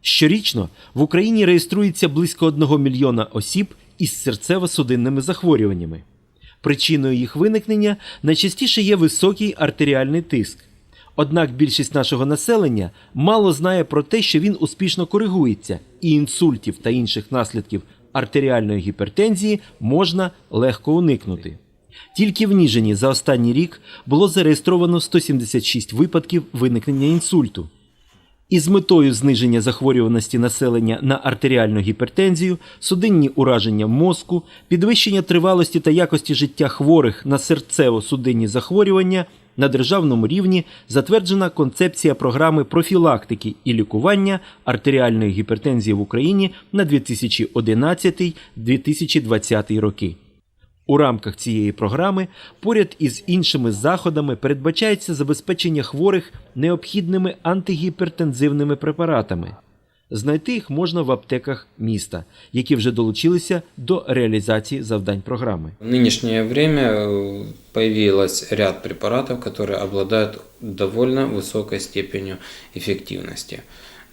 Щорічно в Україні реєструється близько 1 мільйона осіб із серцево-судинними захворюваннями. Причиною їх виникнення найчастіше є високий артеріальний тиск. Однак більшість нашого населення мало знає про те, що він успішно коригується, і інсультів та інших наслідків артеріальної гіпертензії можна легко уникнути. Тільки в Ніжині за останній рік було зареєстровано 176 випадків виникнення інсульту. Із метою зниження захворюваності населення на артеріальну гіпертензію, судинні ураження мозку, підвищення тривалості та якості життя хворих на серцево-судинні захворювання на державному рівні затверджена концепція програми профілактики і лікування артеріальної гіпертензії в Україні на 2011-2020 роки. У рамках цієї програми поряд із іншими заходами передбачається забезпечення хворих необхідними антигіпертензивними препаратами. Знайти їх можна в аптеках міста, які вже долучилися до реалізації завдань програми. В нынешнее время э, появилось ряд препаратов, которые обладают довольно высокой степенью эффективности.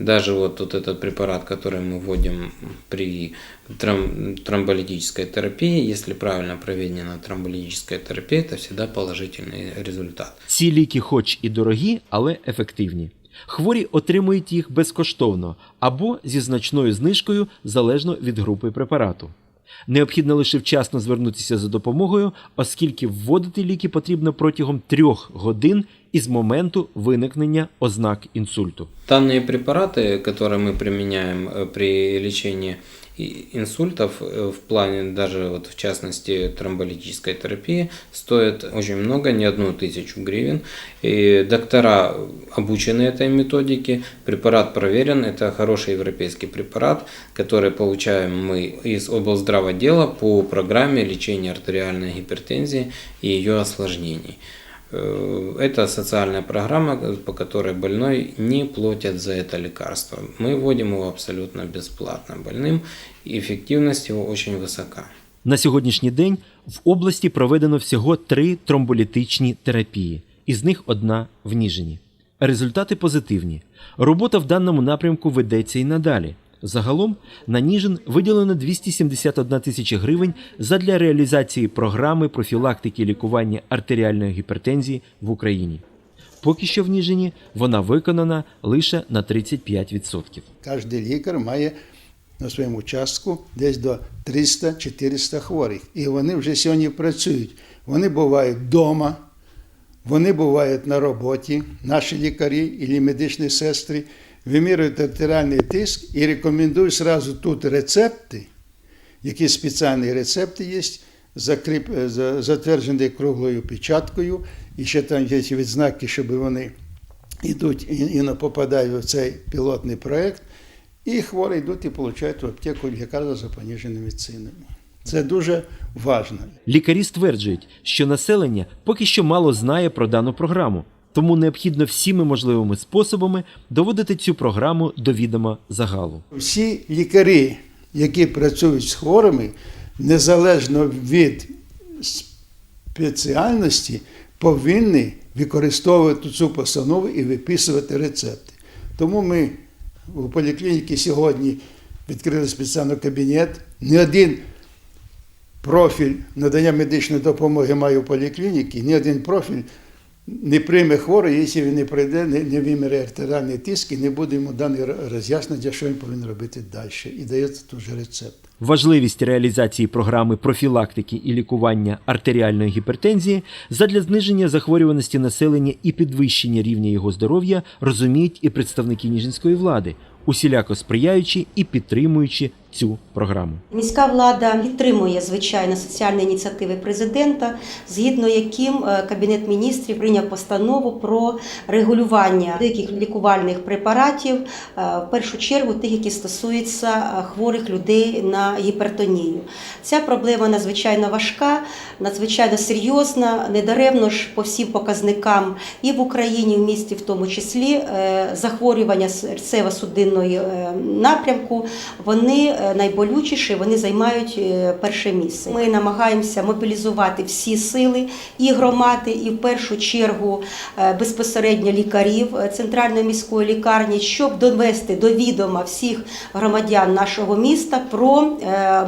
Даже вот, вот этот препарат, который мы вводим при тром- тромболитической терапии, если правильно проведена тромболитическая терапия, это всегда положительный результат. Ці ліки, хоч і дорогі, але ефективні. Хворі отримують їх безкоштовно або зі значною знижкою залежно від групи препарату. Необхідно лише вчасно звернутися за допомогою, оскільки вводити ліки потрібно протягом трьох годин із моменту виникнення ознак інсульту. Данные препараты, которые мы применяем э, при лечении и- инсультов, э, в плане даже вот в частности тромболитической терапии, стоят очень много, не одну тысячу гривен. И доктора обучены этой методике, препарат проверен, это хороший европейский препарат, который получаем мы из облздравотдела по программе лечения артериальной гипертензии и ее осложнений. Э, Это социальная программа, по которой больной не платят за это лекарство. Мы вводим его абсолютно бесплатно больным, и эффективность его очень высока. На сьогоднішній день в області проведено всього три тромболітичні терапії, із них одна в Ніжині. Результати позитивні. Робота в даному напрямку ведеться і надалі. Загалом на Ніжин виділено 271 тисяча гривень задля реалізації програми профілактики лікування артеріальної гіпертензії в Україні. Поки що в Ніжині вона виконана лише на 35%. Кожен лікар має на своєму участку десь до 300-400 хворих. І вони вже сьогодні працюють. Вони бувають вдома, вони бувають на роботі, наші лікарі і медичні сестри. Вимірюють артеріальний тиск і рекомендують зразу тут рецепти, які спеціальні рецепти є, закріп, затверджені круглою печаткою, і ще там є відзнаки, щоб вони йдуть і, не попадають в цей пілотний проєкт, і хворі йдуть і отримують в аптеку лікарства за поніженими цінами. Це дуже важливо. Лікарі стверджують, що населення поки що мало знає про дану програму, тому необхідно всіми можливими способами доводити цю програму до відома загалу. Всі лікарі, які працюють з хворими, незалежно від спеціальності, повинні використовувати цю постанову і виписувати рецепти. Тому ми у поліклініці сьогодні відкрили спеціальний кабінет. Не один профіль надання медичної допомоги має у поліклініці, ні один профіль не прийме хворий, якщо він не прийде, не, не виміряє артеріальний тиск і не буде йому дані роз'яснення, що він повинен робити далі. І дається тут же рецепт. Важливість реалізації програми профілактики і лікування артеріальної гіпертензії задля зниження захворюваності населення і підвищення рівня його здоров'я розуміють і представники ніжинської влади, усіляко сприяючи і підтримуючи цю програму. Міська влада підтримує звичайно соціальні ініціативи президента, згідно яким е, кабінет міністрів прийняв постанову про регулювання деяких лікувальних препаратів, е, в першу чергу тих, які стосуються е, хворих людей на гіпертонію. Ця проблема надзвичайно важка, надзвичайно серйозна. Недаремно ж по всім показникам і в Україні, і в місті, в тому числі, захворювання серцево-судинної напрямку, вони е, найболючіше вони займають е, перше місце. Ми намагаємося мобілізувати всі сили і громади, і в першу чергу е, безпосередньо лікарів центральної міської лікарні, щоб довести до відома всіх громадян нашого міста про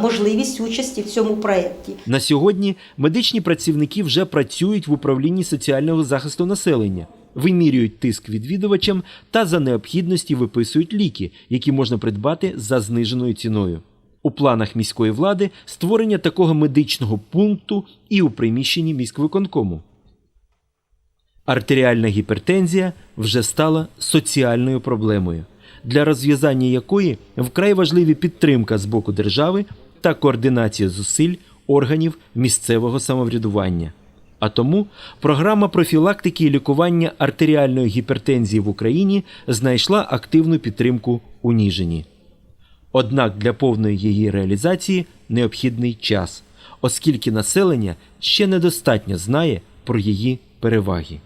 можливість участі в цьому проєкті. На сьогодні медичні працівники вже працюють в управлінні соціального захисту населення, вимірюють тиск відвідувачам та за необхідності виписують ліки, які можна придбати за зниженою ціною. У планах міської влади створення такого медичного пункту і у приміщенні міськвиконкому. Артеріальна гіпертензія вже стала соціальною проблемою, для розв'язання якої вкрай важливі підтримка з боку держави та координація зусиль органів місцевого самоврядування. А тому програма профілактики і лікування артеріальної гіпертензії в Україні знайшла активну підтримку у Ніжині. Однак для повної її реалізації необхідний час, оскільки населення ще недостатньо знає про її переваги.